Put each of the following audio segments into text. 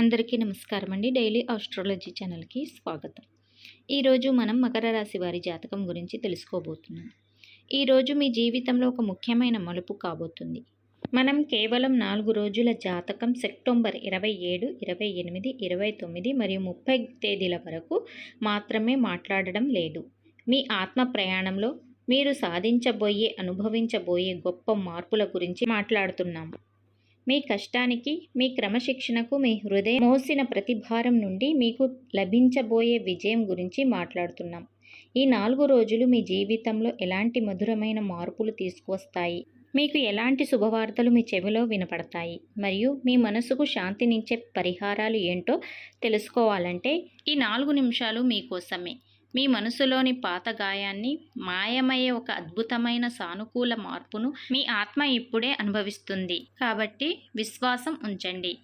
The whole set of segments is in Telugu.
అందరికీ నమస్కారం అండి. డైలీ ఆస్ట్రాలజీ ఛానల్కి స్వాగతం. ఈరోజు మనం మకర రాశి వారి జాతకం గురించి తెలుసుకోబోతున్నాం. ఈరోజు మీ జీవితంలో ఒక ముఖ్యమైన మలుపు కాబోతుంది. మనం కేవలం నాలుగు రోజుల జాతకం సెప్టెంబర్ ఇరవై ఏడు ఇరవై ఎనిమిది ఇరవై తొమ్మిది మరియు ముప్పై తేదీల వరకు మాత్రమే మాట్లాడడం లేదు. మీ ఆత్మ ప్రయాణంలో మీరు సాధించబోయే అనుభవించబోయే గొప్ప మార్పుల గురించి మాట్లాడుతున్నాము మీ కష్టానికి మీ క్రమశిక్షణకు మీ హృదయం మోసిన ప్రతిభారం నుండి మీకు లభించబోయే విజయం గురించి మాట్లాడుతున్నాం. ఈ నాలుగు రోజులు మీ జీవితంలో ఎలాంటి మధురమైన మార్పులు తీసుకువస్తాయి? మీకు ఎలాంటి శుభవార్తలు మీ చెవిలో వినపడతాయి? మరియు మీ మనసుకు శాంతినిచ్చే పరిహారాలు ఏంటో తెలుసుకోవాలంటే ఈ నాలుగు నిమిషాలు మీకోసమే. మీ మనసులోని పాత గాయాన్ని మాయమయ్యే ఒక అద్భుతమైన సానుకూల మార్పును మీ ఆత్మ ఇప్పుడే అనుభవిస్తుంది. కాబట్టి విశ్వాసం ఉంచండి.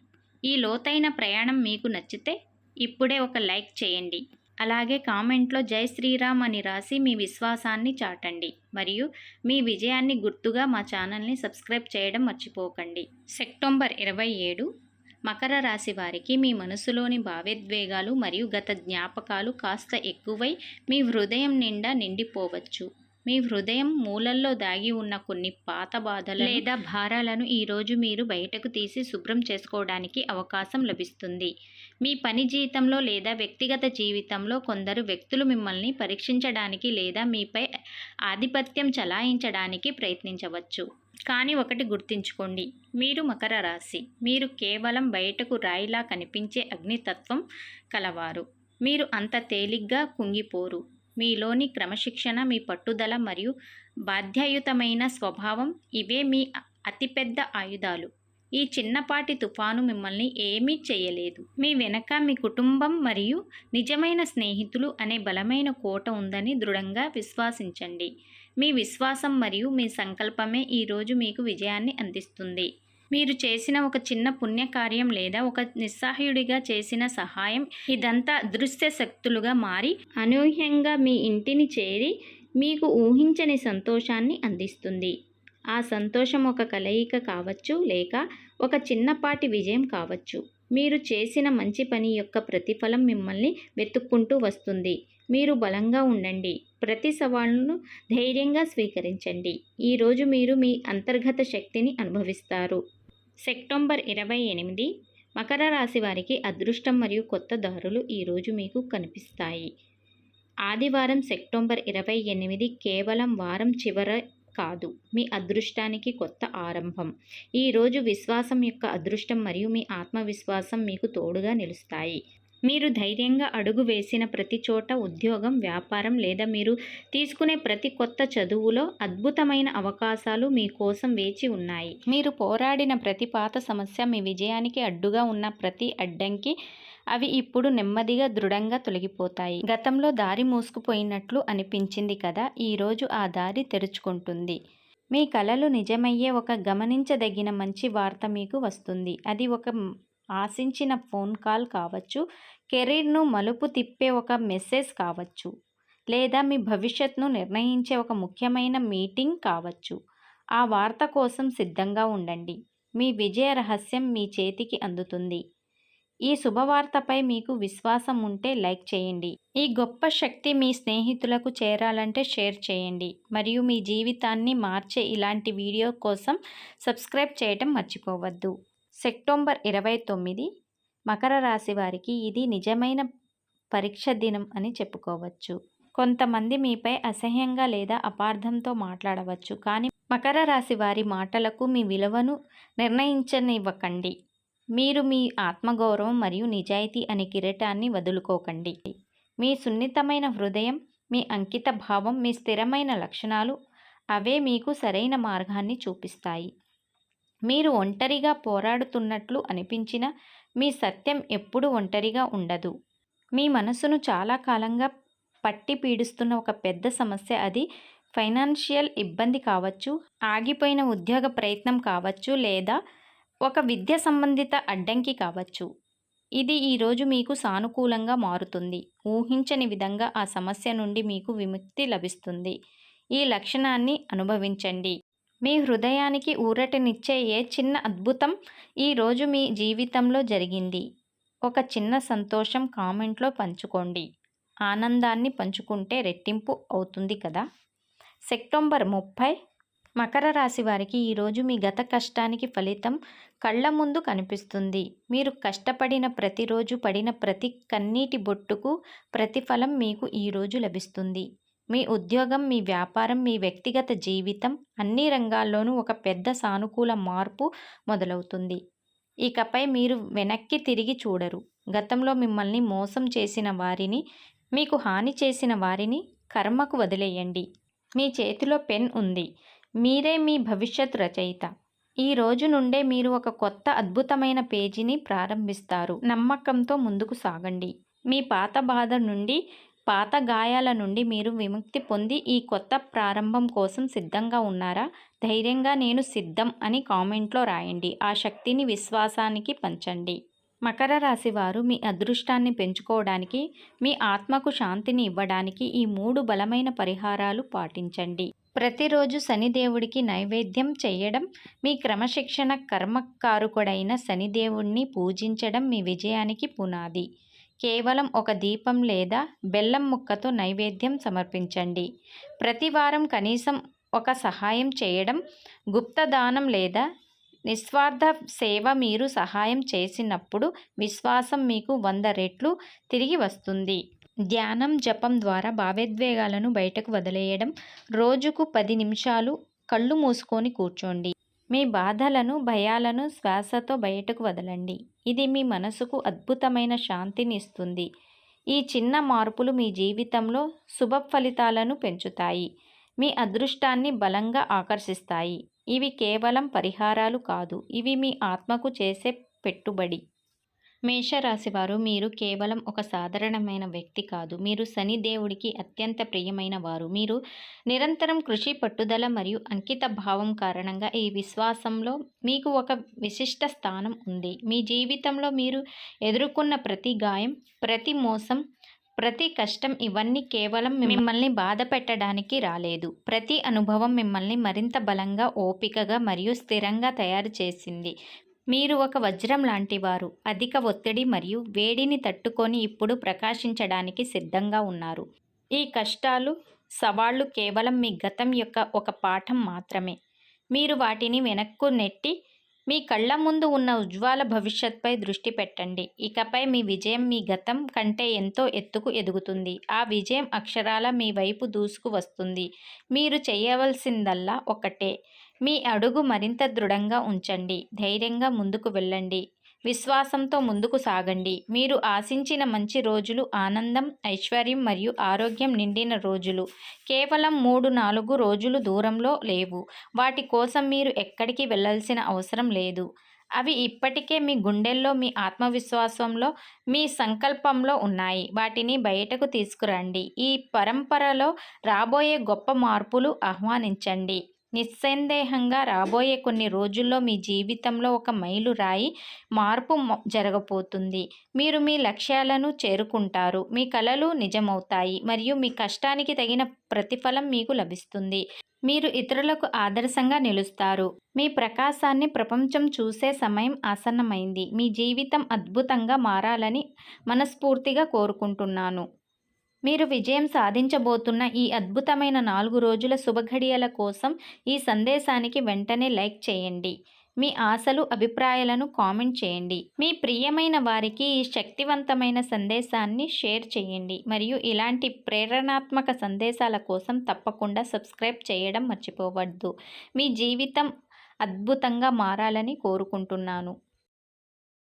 ఈ లోతైన ప్రయాణం మీకు నచ్చితే ఇప్పుడే ఒక లైక్ చేయండి. అలాగే కామెంట్లో జై శ్రీరామ్ అని రాసి మీ విశ్వాసాన్ని చాటండి. మరియు మీ విజయాన్ని గుర్తుగా మా ఛానల్ని సబ్స్క్రైబ్ చేయడం మర్చిపోకండి. సెప్టెంబర్ ఇరవై ఏడు మకర రాశి వారికి మీ మనసులోని భావోద్వేగాలు మరియు గత జ్ఞాపకాలు కాస్త ఎక్కువై మీ హృదయం నిండా నిండిపోవచ్చు. మీ హృదయం మూలల్లో దాగి ఉన్న కొన్ని పాత బాధలు లేదా భారాలను ఈరోజు మీరు బయటకు తీసి శుభ్రం చేసుకోవడానికి అవకాశం లభిస్తుంది. మీ పని జీవితంలో లేదా వ్యక్తిగత జీవితంలో కొందరు వ్యక్తులు మిమ్మల్ని పరీక్షించడానికి లేదా మీపై ఆధిపత్యం చలాయించడానికి ప్రయత్నించవచ్చు. కానీ ఒకటి గుర్తుంచుకోండి. మీరు మకర రాశి. మీరు కేవలం బయటకు రాయిలా కనిపించే అగ్నితత్వం కలవారు. మీరు అంత తేలిగ్గా కుంగిపోరు. మీలోని క్రమశిక్షణ మీ పట్టుదల మరియు బాధ్యయుతమైన స్వభావం ఇవే మీ అతిపెద్ద ఆయుధాలు. ఈ చిన్నపాటి తుఫాను మిమ్మల్ని ఏమీ చేయలేదు. మీ వెనక మీ కుటుంబం మరియు నిజమైన స్నేహితులు అనే బలమైన కోట ఉందని దృఢంగా విశ్వాసించండి. మీ విశ్వాసం మరియు మీ సంకల్పమే ఈరోజు మీకు విజయాన్ని అందిస్తుంది. మీరు చేసిన ఒక చిన్న పుణ్యకార్యం లేదా ఒక నిస్సహాయుడిగా చేసిన సహాయం ఇదంతా దృశ్య శక్తులుగా మారి అనూహ్యంగా మీ ఇంటిని చేరి మీకు ఊహించని సంతోషాన్ని అందిస్తుంది. ఆ సంతోషం ఒక కలయిక కావచ్చు లేక ఒక చిన్నపాటి విజయం కావచ్చు. మీరు చేసిన మంచి పని యొక్క ప్రతిఫలం మిమ్మల్ని వెతుక్కుంటూ వస్తుంది. మీరు బలంగా ఉండండి. ప్రతి సవాళ్ళను ధైర్యంగా స్వీకరించండి. ఈరోజు మీరు మీ అంతర్గత శక్తిని అనుభవిస్తారు. సెప్టెంబర్ ఇరవై ఎనిమిది మకర రాశి వారికి అదృష్టం మరియు కొత్త దారులు ఈరోజు మీకు కనిపిస్తాయి. ఆదివారం సెప్టెంబర్ ఇరవై ఎనిమిది కేవలం వారం చివర కాదు. మీ అదృష్టానికి కొత్త ఆరంభం. ఈరోజు విశ్వాసం యొక్క అదృష్టం మరియు మీ ఆత్మవిశ్వాసం మీకు తోడుగా నిలుస్తాయి. మీరు ధైర్యంగా అడుగు వేసిన ప్రతి చోట ఉద్యోగం వ్యాపారం లేదా మీరు తీసుకునే ప్రతి కొత్త చదువులో అద్భుతమైన అవకాశాలు మీకోసం వేచి ఉన్నాయి. మీరు పోరాడిన ప్రతి పాత సమస్య మీ విజయానికి అడ్డుగా ఉన్న ప్రతి అడ్డంకి అవి ఇప్పుడు నెమ్మదిగా దృఢంగా తొలగిపోతాయి. గతంలో దారి మూసుకుపోయినట్లు అనిపించింది కదా ఈరోజు ఆ దారి తెరుచుకుంటుంది. మీ కలలు నిజమయ్యే ఒక గమనించదగిన మంచి వార్త మీకు వస్తుంది. అది ఒక ఆశించిన ఫోన్ కాల్ కావచ్చు కెరీర్ను మలుపు తిప్పే ఒక మెసేజ్ కావచ్చు లేదా మీ భవిష్యత్తును నిర్ణయించే ఒక ముఖ్యమైన మీటింగ్ కావచ్చు. ఆ వార్త కోసం సిద్ధంగా ఉండండి. మీ విజయ రహస్యం మీ చేతికి అందుతుంది. ఈ శుభవార్తపై మీకు విశ్వాసం ఉంటే లైక్ చేయండి. ఈ గొప్ప శక్తి మీ స్నేహితులకు చేరాలంటే షేర్ చేయండి. మరియు మీ జీవితాన్ని మార్చే ఇలాంటి వీడియో కోసం సబ్స్క్రైబ్ చేయటం మర్చిపోవద్దు. సెప్టెంబర్ ఇరవై తొమ్మిది మకర రాశి వారికి ఇది నిజమైన పరీక్ష దినం అని చెప్పుకోవచ్చు. కొంతమంది మీపై అసహ్యంగా లేదా అపార్థంతో మాట్లాడవచ్చు. కానీ మకర రాశి వారి మాటలకు మీ విలువను నిర్ణయించనివ్వకండి. మీరు మీ ఆత్మగౌరవం మరియు నిజాయితీ అనే కిరీటాన్ని వదులుకోకండి. మీ సున్నితమైన హృదయం మీ అంకిత భావం మీ స్థిరమైన లక్షణాలు అవే మీకు సరైన మార్గాన్ని చూపిస్తాయి. మీరు ఒంటరిగా పోరాడుతున్నట్లు అనిపించిన మీ సత్యం ఎప్పుడు ఒంటరిగా ఉండదు. మీ మనసును చాలా కాలంగా పట్టి పీడిస్తున్న ఒక పెద్ద సమస్య అది ఫైనాన్షియల్ ఇబ్బంది కావచ్చు ఆగిపోయిన ఉద్యోగ ప్రయత్నం కావచ్చు లేదా ఒక విద్య సంబంధిత అడ్డంకి కావచ్చు. ఇది ఈరోజు మీకు సానుకూలంగా మారుతుంది. ఊహించని విధంగా ఆ సమస్య నుండి మీకు విముక్తి లభిస్తుంది. ఈ లక్షణాన్ని అనుభవించండి. మీ హృదయానికి ఊరటనిచ్చే ఏ చిన్న అద్భుతం ఈరోజు మీ జీవితంలో జరిగింది. ఒక చిన్న సంతోషం కామెంట్లో పంచుకోండి. ఆనందాన్ని పంచుకుంటే రెట్టింపు అవుతుంది కదా? సెప్టెంబర్ ముప్పై మకర రాశి వారికి ఈరోజు మీ గత కష్టానికి ఫలితం కళ్ళ ముందు కనిపిస్తుంది. మీరు కష్టపడిన ప్రతిరోజు పడిన ప్రతి కన్నీటి బొట్టుకు ప్రతిఫలం మీకు ఈరోజు లభిస్తుంది. మీ ఉద్యోగం మీ వ్యాపారం మీ వ్యక్తిగత జీవితం అన్ని రంగాల్లోనూ ఒక పెద్ద సానుకూల మార్పు మొదలవుతుంది. ఇకపై మీరు వెనక్కి తిరిగి చూడరు. గతంలో మిమ్మల్ని మోసం చేసిన వారిని మీకు హాని చేసిన వారిని కర్మకు వదిలేయండి. మీ చేతిలో పెన్ ఉంది. మీరే మీ భవిష్యత్ రచయిత. ఈ రోజు నుండే మీరు ఒక కొత్త అద్భుతమైన పేజీని ప్రారంభిస్తారు. నమ్మకంతో ముందుకు సాగండి. మీ పాత బాధ నుండి పాత గాయాల నుండి మీరు విముక్తి పొంది ఈ కొత్త ప్రారంభం కోసం సిద్ధంగా ఉన్నారా? ధైర్యంగా నేను సిద్ధం అని కామెంట్లో రాయండి. ఆ శక్తిని విశ్వాసానికి పంచండి. మకర రాశి వారు మీ అదృష్టాన్ని పెంచుకోవడానికి మీ ఆత్మకు శాంతిని ఇవ్వడానికి ఈ మూడు బలమైన పరిహారాలు పాటించండి. ప్రతిరోజు శనిదేవుడికి నైవేద్యం చేయడం మీ క్రమశిక్షణ కర్మకారుకుడైన శనిదేవుణ్ణి పూజించడం మీ విజయానికి పునాది. కేవలం ఒక దీపం లేదా బెల్లం ముక్కతో నైవేద్యం సమర్పించండి. ప్రతివారం కనీసం ఒక సహాయం చేయడం గుప్తదానం లేదా నిస్వార్థ సేవ మీరు సహాయం చేసినప్పుడు విశ్వాసం మీకు వంద రెట్లు తిరిగి వస్తుంది. ధ్యానం జపం ద్వారా భావోద్వేగాలను బయటకు వదిలేయడం రోజుకు పది నిమిషాలు కళ్ళు మూసుకొని కూర్చోండి. మీ బాధలను భయాలను శ్వాసతో బయటకు వదలండి. ఇది మీ మనసుకు అద్భుతమైన శాంతిని ఇస్తుంది. ఈ చిన్న మార్పులు మీ జీవితంలో శుభ ఫలితాలను పెంచుతాయి. మీ అదృష్టాన్ని బలంగా ఆకర్షిస్తాయి. ఇవి కేవలం పరిహారాలు కాదు. ఇవి మీ ఆత్మకు చేసే పెట్టుబడి. మేషరాశివారు మీరు కేవలం ఒక సాధారణమైన వ్యక్తి కాదు. మీరు శని దేవుడికి అత్యంత ప్రియమైన వారు. మీరు నిరంతరం కృషి పట్టుదల మరియు అంకిత భావం కారణంగా ఈ విశ్వాసంలో మీకు ఒక విశిష్ట స్థానం ఉంది. మీ జీవితంలో మీరు ఎదుర్కొన్న ప్రతి గాయం ప్రతి మోసం ప్రతి కష్టం ఇవన్నీ కేవలం మిమ్మల్ని బాధ పెట్టడానికి రాలేదు. ప్రతి అనుభవం మిమ్మల్ని మరింత బలంగా ఓపికగా మరియు స్థిరంగా తయారు చేసింది. మీరు ఒక వజ్రం లాంటివారు అధిక ఒత్తిడి మరియు వేడిని తట్టుకొని ఇప్పుడు ప్రకాశించడానికి సిద్ధంగా ఉన్నారు. ఈ కష్టాలు సవాళ్ళు కేవలం మీ గతం యొక్క ఒక పాఠం మాత్రమే. మీరు వాటిని వెనక్కు నెట్టి మీ కళ్ళ ముందు ఉన్న ఉజ్వల భవిష్యత్పై దృష్టి పెట్టండి. ఇకపై మీ విజయం మీ గతం కంటే ఎంతో ఎత్తుకు ఎదుగుతుంది. ఆ విజయం అక్షరాల మీ వైపు దూసుకు వస్తుంది. మీరు చేయవలసిందల్లా ఒకటే. మీ అడుగు మరింత దృఢంగా ఉంచండి. ధైర్యంగా ముందుకు వెళ్ళండి. విశ్వాసంతో ముందుకు సాగండి. మీరు ఆశించిన మంచి రోజులు ఆనందం ఐశ్వర్యం మరియు ఆరోగ్యం నిండిన రోజులు. కేవలం మూడు నాలుగు రోజులు దూరంలో లేవు. వాటి కోసం మీరు ఎక్కడికి వెళ్ళాల్సిన అవసరం లేదు. అవి ఇప్పటికే మీ గుండెల్లో మీ ఆత్మవిశ్వాసంలో మీ సంకల్పంలో ఉన్నాయి. వాటిని బయటకు తీసుకురండి. ఈ పరంపరలో రాబోయే గొప్ప మార్పులు ఆహ్వానించండి. నిస్సందేహంగా రాబోయే కొన్ని రోజుల్లో మీ జీవితంలో ఒక మైలు రాయి మార్పు జరగబోతుంది. మీరు మీ లక్ష్యాలను చేరుకుంటారు. మీ కలలు నిజమవుతాయి మరియు మీ కష్టానికి తగిన ప్రతిఫలం మీకు లభిస్తుంది. మీరు ఇతరులకు ఆదర్శంగా నిలుస్తారు. మీ ప్రకాశాన్ని ప్రపంచం చూసే సమయం ఆసన్నమైంది. మీ జీవితం అద్భుతంగా మారాలని మనస్ఫూర్తిగా కోరుకుంటున్నాను. మీరు విజయం సాధించబోతున్న ఈ అద్భుతమైన నాలుగు రోజుల శుభఘడియల కోసం ఈ సందేశానికి వెంటనే లైక్ చేయండి. మీ ఆశలు అభిప్రాయాలను కామెంట్ చేయండి. మీ ప్రియమైన వారికి ఈ శక్తివంతమైన సందేశాన్ని షేర్ చేయండి. మరియు ఇలాంటి ప్రేరణాత్మక సందేశాల కోసం తప్పకుండా సబ్స్క్రైబ్ చేయడం మర్చిపోవద్దు. మీ జీవితం అద్భుతంగా మారాలని కోరుకుంటున్నాను.